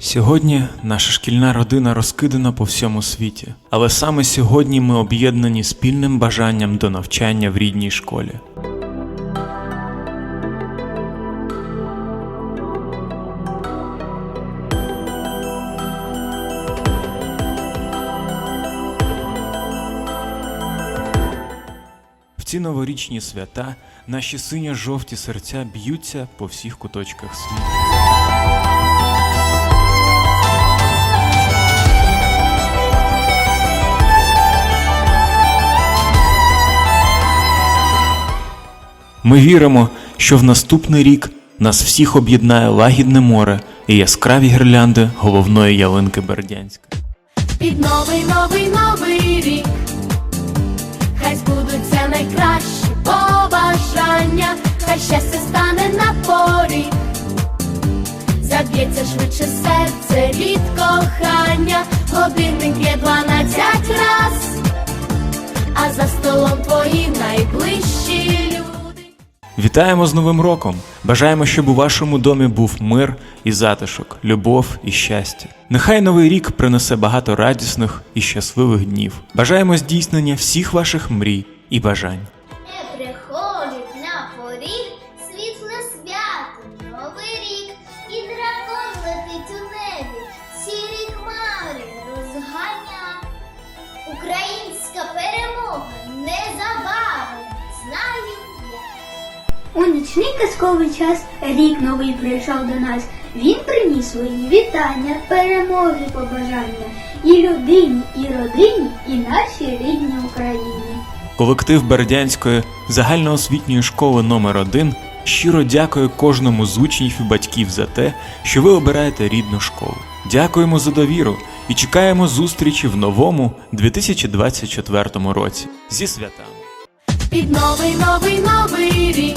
Сьогодні наша шкільна родина розкидана по всьому світі, але саме сьогодні ми об'єднані спільним бажанням до навчання в рідній школі. В ці новорічні свята наші синьо-жовті серця б'ються по всіх куточках світу. Ми віримо, що в наступний рік нас всіх об'єднає лагідне море і яскраві гірлянди головної ялинки Бердянська. Під новий, новий, новий рік. Хай збудуться найкращі побажання, хай щастя стане на порі. Заб'ється швидше серце від кохання, годинник є дванадцять раз, Вітаємо з Новим роком! Бажаємо, щоб у вашому домі був мир і затишок, любов і щастя. Нехай новий рік принесе багато радісних і щасливих днів. Бажаємо здійснення всіх ваших мрій і бажань. Не свято, новий рік, і дракон летить У нічний казковий час рік новий прийшов до нас. Він приніс свої вітання, перемоги, побажання і людині, і родині, і нашій рідній Україні. Колектив Бердянської загальноосвітньої школи номер 1 щиро дякує кожному з учнів і батьків за те, що ви обираєте рідну школу. Дякуємо за довіру і чекаємо зустрічі в новому 2024 році зі святами. Під новий, новий, новий рік.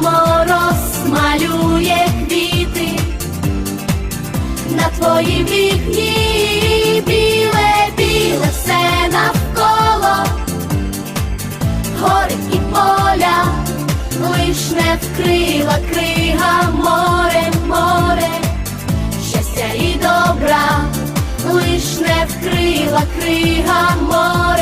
мороз малює квіти на твоїм вікні, біле, біле все навколо, гори і поля, лиш вкрила крига. Море, море щастя і добра, лиш не вкрила крига. Море,